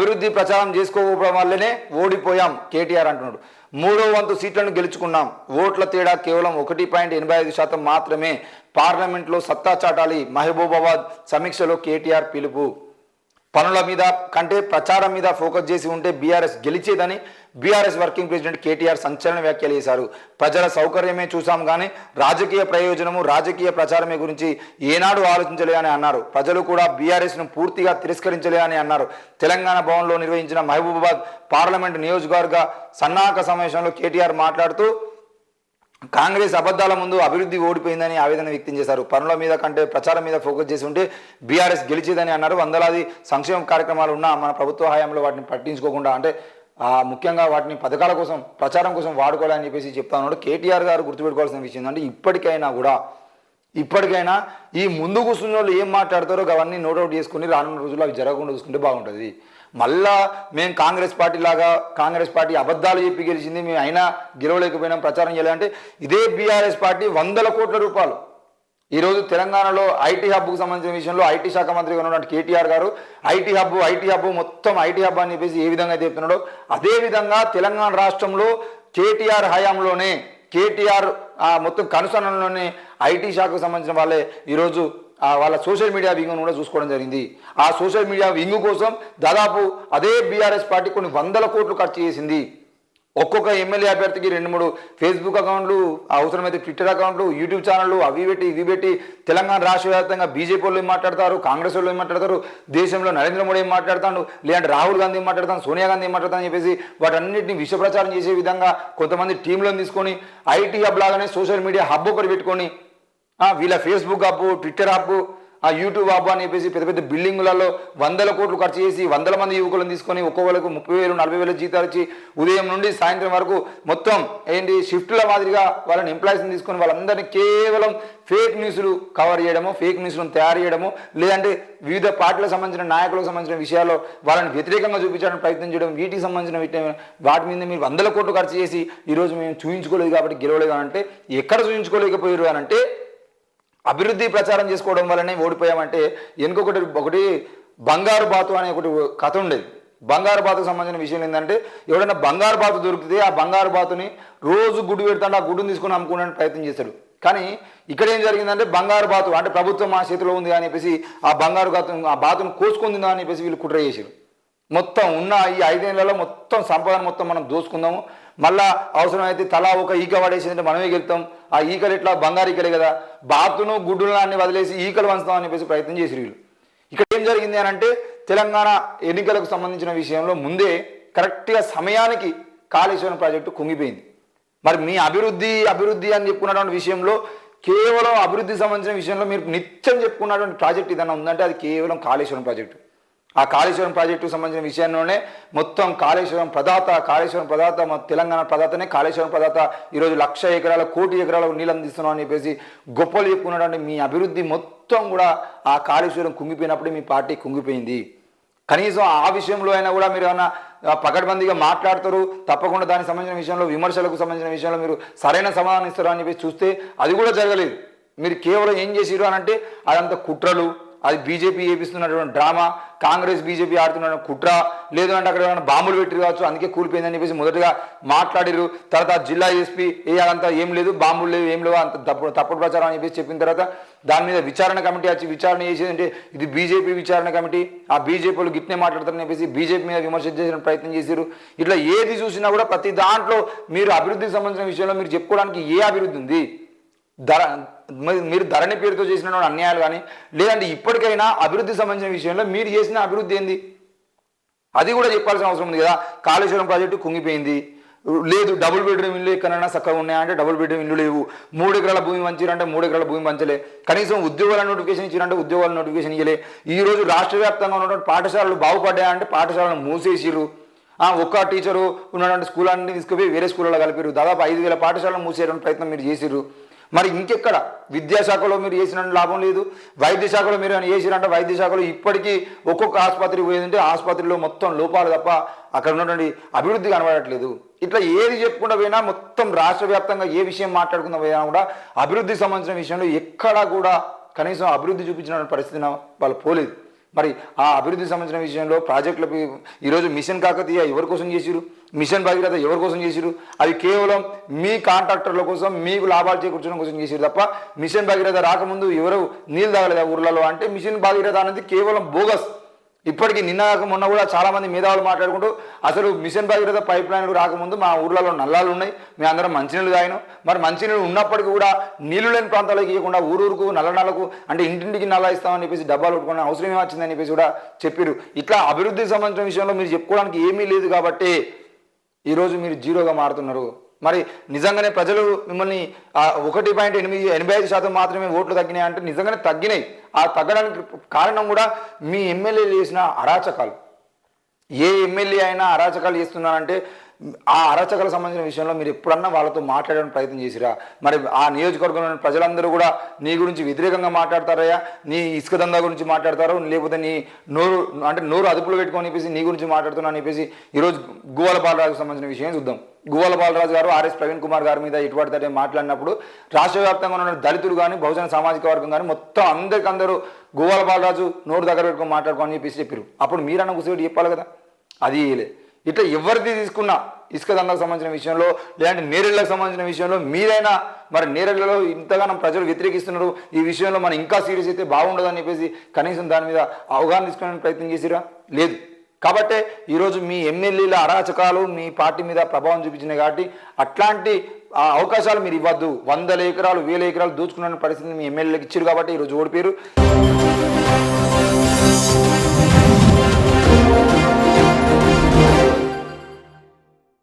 అభివృద్ధి ప్రచారం చేసుకోవడం వల్లనే ఓడిపోయాం కేటీఆర్ అంటున్నాడు. మూడో వంతు సీట్లను గెలుచుకున్నాం. ఓట్ల తేడా కేవలం ఒకటి పాయింట్ ఎనభై ఐదు శాతం మాత్రమే. పార్లమెంట్లో సత్తా చాటాలి మహబూబాబాద్ సమీక్షలో కేటీఆర్ పిలుపు. పనుల మీద కంటే ప్రచారం మీద ఫోకస్ చేసి ఉంటే బీఆర్ఎస్ గెలిచేదని బీఆర్ఎస్ వర్కింగ్ ప్రెసిడెంట్ కేటీఆర్ సంచలన వ్యాఖ్యలు చేశారు. ప్రజల సౌకర్యమే చూసాం కానీ రాజకీయ ప్రయోజనము రాజకీయ ప్రచారమే గురించి ఏనాడు ఆలోచించలే అని అన్నారు. ప్రజలు కూడా బీఆర్ఎస్ను పూర్తిగా తిరస్కరించలే అని అన్నారు. తెలంగాణ భవన్లో నిర్వహించిన మహబూబాబాద్ పార్లమెంట్ నియోజకవర్గ సన్నాహక సమావేశంలో కేటీఆర్ మాట్లాడుతూ కాంగ్రెస్ అబద్ధాల ముందు అభివృద్ధి ఓడిపోయిందని ఆవేదన వ్యక్తం చేశారు. పనుల మీద కంటే ప్రచారం మీద ఫోకస్ చేసి ఉంటే బీఆర్ఎస్ గెలిచేదని అన్నారు. వందలాది సంక్షేమ కార్యక్రమాలు ఉన్నా మన ప్రభుత్వ హయాంలో వాటిని పట్టించుకోకుండా అంటే ముఖ్యంగా వాటిని పథకాల కోసం ప్రచారం కోసం వాడుకోవాలని చెప్పేసి చెప్తా ఉన్నాడు. కేటీఆర్ గారు గుర్తుపెట్టుకోవాల్సిన విషయం అంటే ఇప్పటికైనా కూడా ఇప్పటికైనా ఈ ముందు కూర్చున్న వాళ్ళు ఏం మాట్లాడతారో అవన్నీ నోటౌట్ చేసుకుని రానున్న రోజుల్లో అవి జరగకుండా చూసుకుంటే బాగుంటుంది. మళ్ళా మేము కాంగ్రెస్ పార్టీ లాగా కాంగ్రెస్ పార్టీ అబద్ధాలు చెప్పి గెలిచింది మేము అయినా గెలవలేకపోయినాం ప్రచారం చేయాలంటే ఇదే బీఆర్ఎస్ పార్టీ వందల కోట్ల రూపాయలు. ఈరోజు తెలంగాణలో ఐటీ హబ్కు సంబంధించిన విషయంలో ఐటీ శాఖ మంత్రిగా ఉన్నటువంటి KTR garu IT hub IT hub మొత్తం ఐటీ హబ్ అని చెప్పేసి ఏ విధంగా చెప్తున్నాడో అదే విధంగా తెలంగాణ రాష్ట్రంలో కేటీఆర్ హయాంలోనే కేటీఆర్ మొత్తం కనుసనలోనే ఐటీ శాఖకు సంబంధించిన వాళ్ళే ఈరోజు వాళ్ళ సోషల్ మీడియా వింగ్ను కూడా చూసుకోవడం జరిగింది. ఆ సోషల్ మీడియా వింగ్ కోసం దాదాపు అదే బీఆర్ఎస్ పార్టీ కొన్ని వందల కోట్లు ఖర్చు చేసింది. ఒక్కొక్క ఎమ్మెల్యే అభ్యర్థికి రెండు మూడు ఫేస్బుక్ అకౌంట్లు అవసరమైతే ట్విట్టర్ అకౌంట్లు యూట్యూబ్ ఛానళ్ళు అవి పెట్టి ఇవి పెట్టి తెలంగాణ రాష్ట్ర వ్యాప్తంగా బీజేపీ వాళ్ళు ఏం మాట్లాడతారు కాంగ్రెస్ వాళ్ళు ఏం మాట్లాడతారు దేశంలో నరేంద్ర మోడీ ఏం మాట్లాడతాడు లేదంటే రాహుల్ గాంధీ ఏం మాట్లాడతాను సోనియా గాంధీ ఏం మాట్లాడతాను చెప్పేసి వాటన్నిటిని విష ప్రచారం చేసే విధంగా కొంతమంది టీంలను తీసుకొని ఐటీ హబ్ లాగానే సోషల్ మీడియా హబ్ ఒకటి పెట్టుకొని వీళ్ళ ఫేస్బుక్ హబ్ ట్విట్టర్ హబ్ ఆ యూట్యూబ్ అబ్బా అని చెప్పేసి పెద్ద పెద్ద బిల్డింగులలో వందల కోట్లు ఖర్చు చేసి వందల మంది యువకులను తీసుకొని ఒక్కొక్కరికి ముప్పై వేలు నలభై వేలు జీతాలు ఇచ్చి ఉదయం నుండి సాయంత్రం వరకు మొత్తం ఏంటి షిఫ్ట్ల మాదిరిగా వాళ్ళని ఎంప్లాయీస్ని తీసుకొని వాళ్ళందరినీ కేవలం ఫేక్ న్యూస్లు కవర్ చేయడము ఫేక్ న్యూస్లను తయారు చేయడము లేదంటే వివిధ పార్టీలకు సంబంధించిన నాయకులకు సంబంధించిన విషయాల్లో వాళ్ళని వ్యతిరేకంగా చూపించడానికి ప్రయత్నం చేయడం వీటికి సంబంధించిన వాటి మీద మీరు వందల కోట్లు ఖర్చు చేసి ఈరోజు మేము చూపించుకోలేదు కాబట్టి గెలవలేదు అని అంటే ఎక్కడ చూపించుకోలేకపోయారు అని అంటే అభివృద్ధి ప్రచారం చేసుకోవడం వల్లనే ఓడిపోయామంటే ఇంకొకటి ఒకటి బంగారు బాతు అనే ఒకటి కథ ఉండేది. బంగారు బాతుకు సంబంధించిన విషయం ఏంటంటే ఎవడైనా బంగారు బాతు దొరికితే ఆ బంగారు బాతుని రోజు గుడ్డు పెడతాడు ఆ గుడ్డుని తీసుకొని అమ్ముకోవడానికి ప్రయత్నం చేశాడు కానీ ఇక్కడ ఏం జరిగిందంటే బంగారు బాతు అంటే ప్రభుత్వం మా చేతిలో ఉంది అని చెప్పేసి ఆ బంగారు బాతు ఆ బాతును కోసుకుంది అని చెప్పేసి వీళ్ళు కుట్ర చేశారు. మొత్తం ఉన్న ఈ ఐదేళ్ళలో మొత్తం సంపాదన మొత్తం మనం దోసుకుందాము. మళ్ళా అవసరమైతే తలా ఒక ఈక పడేసిందంటే మనమే గెలుతాం. ఆ ఈకలు ఎట్లా? బంగారు ఈకలే కదా. బాతును గుడ్డులను అన్ని వదిలేసి ఈకలు వంచుతాం అనిపేసి చెప్పేసి ప్రయత్నం చేసి వీళ్ళు. ఇక్కడ ఏం జరిగింది అని అంటే తెలంగాణ ఎన్నికలకు సంబంధించిన విషయంలో ముందే కరెక్ట్గా సమయానికి కాళేశ్వరం ప్రాజెక్టు కుంగిపోయింది. మరి మీ అభివృద్ధి అభివృద్ధి అని చెప్పుకున్నటువంటి విషయంలో కేవలం అభివృద్ధి సంబంధించిన విషయంలో మీరు నిత్యం చెప్పుకున్నటువంటి ప్రాజెక్ట్ ఏదైనా ఉందంటే అది కేవలం కాళేశ్వరం ప్రాజెక్టు. ఆ కాళేశ్వరం ప్రాజెక్టుకు సంబంధించిన విషయంలోనే మొత్తం కాళేశ్వరం ప్రదాత కాళేశ్వరం ప్రదాత మన తెలంగాణ ప్రదాతనే కాళేశ్వరం ప్రదాత. ఈరోజు లక్ష ఎకరాల కోటి ఎకరాల నీళ్ళు అందిస్తున్నాం అని చెప్పేసి గొప్పలు చెప్పుకున్నటువంటి మీ అభివృద్ధి మొత్తం కూడా ఆ కాళేశ్వరం కుంగిపోయినప్పుడే మీ పార్టీ కుంగిపోయింది. కనీసం ఆ విషయంలో అయినా కూడా మీరు ఏమైనా పకడ్బందీగా మాట్లాడతారు తప్పకుండా దానికి సంబంధించిన విషయంలో విమర్శలకు సంబంధించిన విషయంలో మీరు సరైన సమాధానం ఇస్తారు అని చెప్పి చూస్తే అది కూడా జరగలేదు. మీరు కేవలం ఏం చేసిరు అని అంటే అదంతా కుట్రలు అది బీజేపీ చేపిస్తున్నటువంటి డ్రామా కాంగ్రెస్ బీజేపీ ఆడుతున్న కుట్ర లేదు అంటే అక్కడ ఏమైనా బాంబులు పెట్టి కావచ్చు అందుకే కూలిపోయిందని చెప్పేసి మొదటగా మాట్లాడిరు తర్వాత జిల్లా ఎస్పీ ఏ ఏం లేదు బాంబులు లేవు ఏం లేవు అంత తప్పుడు తప్పుడు ప్రచారం అని చెప్పేసి చెప్పిన తర్వాత దాని మీద విచారణ కమిటీ వచ్చి విచారణ చేసేది అంటే ఇది బీజేపీ విచారణ కమిటీ ఆ బీజేపీలు గిట్నే మాట్లాడతారని చెప్పేసి బీజేపీ మీద విమర్శ చేసిన ప్రయత్నం చేశారు ఇట్లా ఏది చూసినా కూడా ప్రతి దాంట్లో మీరు అభివృద్ధికి సంబంధించిన విషయంలో మీరు చెప్పుకోవడానికి ఏ అభివృద్ధి ఉంది? ధర మీరు ధరణి పేరుతో చేసిన అన్యాయాలు కానీ లేదంటే ఇప్పటికైనా అభివృద్ధి సంబంధించిన విషయంలో మీరు చేసిన అభివృద్ధి ఏంది? అది కూడా చెప్పాల్సిన అవసరం ఉంది కదా. కాళేశ్వరం ప్రాజెక్టు కుంగిపోయింది. లేదు డబుల్ బెడ్రూమ్ ఇల్లు ఎక్కడైనా చక్కగా ఉన్నాయంటే డబుల్ బెడ్రూమ్ ఇల్లు లేవు. మూడు ఎకరాల భూమి పంచారంటే మూడు ఎకరాల భూమి పంచలే. కనీసం ఉద్యోగాల నోటిఫికేషన్ ఇచ్చిరంటే ఉద్యోగాల నోటిఫికేషన్ ఇవ్వలే ఈ రోజు రాష్ట్ర వ్యాప్తంగా ఉన్నటువంటి పాఠశాలలు బాగుపడ్డాయంటే పాఠశాలను మూసేసిరు ఒక్క టీచరు ఉన్నటువంటి స్కూల్ అన్ని తీసుకుపోయి వేరే స్కూళ్ళలో కలిపారు దాదాపు ఐదు వేల పాఠశాలను మూసేయడానికి ప్రయత్నం మీరు చేసిరు మరి ఇంకెక్కడ? విద్యాశాఖలో మీరు చేసిన లాభం లేదు. వైద్య శాఖలో మీరు ఏమైనా చేసిరంటే వైద్య శాఖలో ఇప్పటికీ ఒక్కొక్క ఆసుపత్రికి పోయిందంటే ఆసుపత్రిలో మొత్తం లోపాలు తప్ప అక్కడ ఉన్నటువంటి అభివృద్ధి కనబడట్లేదు. ఇట్లా ఏది చెప్పుకుండా పోయినా మొత్తం రాష్ట్ర వ్యాప్తంగా ఏ విషయం మాట్లాడుకుంటూ పోయినా కూడా అభివృద్ధికి సంబంధించిన విషయంలో ఎక్కడా కూడా కనీసం అభివృద్ధి చూపించిన పరిస్థితి వాళ్ళు పోలేదు. మరి ఆ అభివృద్ధి సంబంధించిన విషయంలో ప్రాజెక్టుల ఈరోజు మిషన్ కాకతీయ ఎవరి కోసం చేసిరు మిషన్ భగీరథ ఎవరి కోసం చేసిరు అది కేవలం మీ కాంట్రాక్టర్ల కోసం మీకు లాభాలు చేకూర్చడం కోసం చేసిరు తప్ప మిషన్ భగీరథ రాకముందు ఎవరు నీళ్ళు తాగలేదు ఊర్లలో? అంటే మిషన్ భగీరథ అనేది కేవలం బోగస్. ఇప్పటికీ నిన్న మొన్న కూడా చాలామంది మేధావులు మాట్లాడుకుంటూ అసలు మిషన్ భగీరథ పైప్ లైన్లు రాకముందు మా ఊర్లలో నల్లాలు ఉన్నాయి మేము అందరం మంచినీళ్ళు తాగినాం. మరి మంచినీళ్ళు ఉన్నప్పటికీ కూడా నీళ్ళు లేని ప్రాంతాలకు ఇవ్వకుండా ఊరూరుకు నల్ల నల్లకు అంటే ఇంటింటికి నల్ల ఇస్తామని చెప్పేసి డబ్బాలు కొట్టుకుని అవసరం ఏమొచ్చిందని చెప్పేసి కూడా చెప్పారు. ఇట్లా అభివృద్ధికి సంబంధించిన విషయంలో మీరు చెప్పుకోవడానికి ఏమీ లేదు కాబట్టి ఈరోజు మీరు జీరోగా మారుతున్నారు. మరి నిజంగానే ప్రజలు మిమ్మల్ని ఒకటి పాయింట్ ఎనిమిది ఎనభై ఐదు శాతం మాత్రమే ఓట్లు తగ్గినాయి అంటే నిజంగానే తగ్గినాయి. ఆ తగ్గడానికి కారణం కూడా మీ ఎమ్మెల్యేలు చేసిన అరాచకాలు. ఏ ఎమ్మెల్యే అయినా అరాచకాలు చేస్తున్నారంటే ఆ అరాచకాలకు సంబంధించిన విషయంలో మీరు ఎప్పుడన్నా వాళ్ళతో మాట్లాడడానికి ప్రయత్నం చేసిరా? మరి ఆ నియోజకవర్గంలోని ప్రజలందరూ కూడా నీ గురించి వ్యతిరేకంగా మాట్లాడతారయ్యా? నీ ఇసుక దందా గురించి మాట్లాడతారు? లేకపోతే నీ నోరు అంటే నోరు అదుపులో పెట్టుకొని చెప్పేసి నీ గురించి మాట్లాడుతున్నా అని చెప్పేసి ఈరోజు గువ్వల బాలరాజుకు సంబంధించిన విషయం చూద్దాం. గువ్వల బాలరాజు గారు ఆర్ఎస్ ప్రవీణ్ కుమార్ గారి మీద ఇటువంటి మాట్లాడినప్పుడు రాష్ట్ర వ్యాప్తంగా ఉన్న దళితులు కానీ బహుజన సామాజిక వర్గం కానీ మొత్తం అందరికందరూ అందరూ బాలరాజు నోరు దగ్గర పెట్టుకొని మాట్లాడుకోని చెప్పేసి చెప్పారు అప్పుడు మీరన్న కూర్చోబెట్టి చెప్పాలి కదా? అది లే ఇట్లా ఎవరిది తీసుకున్నా ఇసుక దండకు సంబంధించిన విషయంలో లేదంటే నేరెళ్ళకు సంబంధించిన విషయంలో మీరైనా మరి నేరెళ్ళలో ఇంతగానం ప్రజలు వ్యతిరేకిస్తున్నారు. ఈ విషయంలో మనం ఇంకా సీరియస్ అయితే బాగుండదని చెప్పేసి కనీసం దాని మీద అవగాహన తీసుకునే ప్రయత్నం చేసిరా? లేదు. కాబట్టే ఈరోజు మీ ఎమ్మెల్యేల అరాచకాలు మీ పార్టీ మీద ప్రభావం చూపించినాయి కాబట్టి అట్లాంటి ఆ అవకాశాలు మీరు ఇవ్వద్దు. వందల ఎకరాలు వేల ఎకరాలు దోచుకున్న పరిస్థితిని మీ ఎమ్మెల్యేలకు ఇచ్చారు కాబట్టి ఈరోజు ఓడిపోయారు.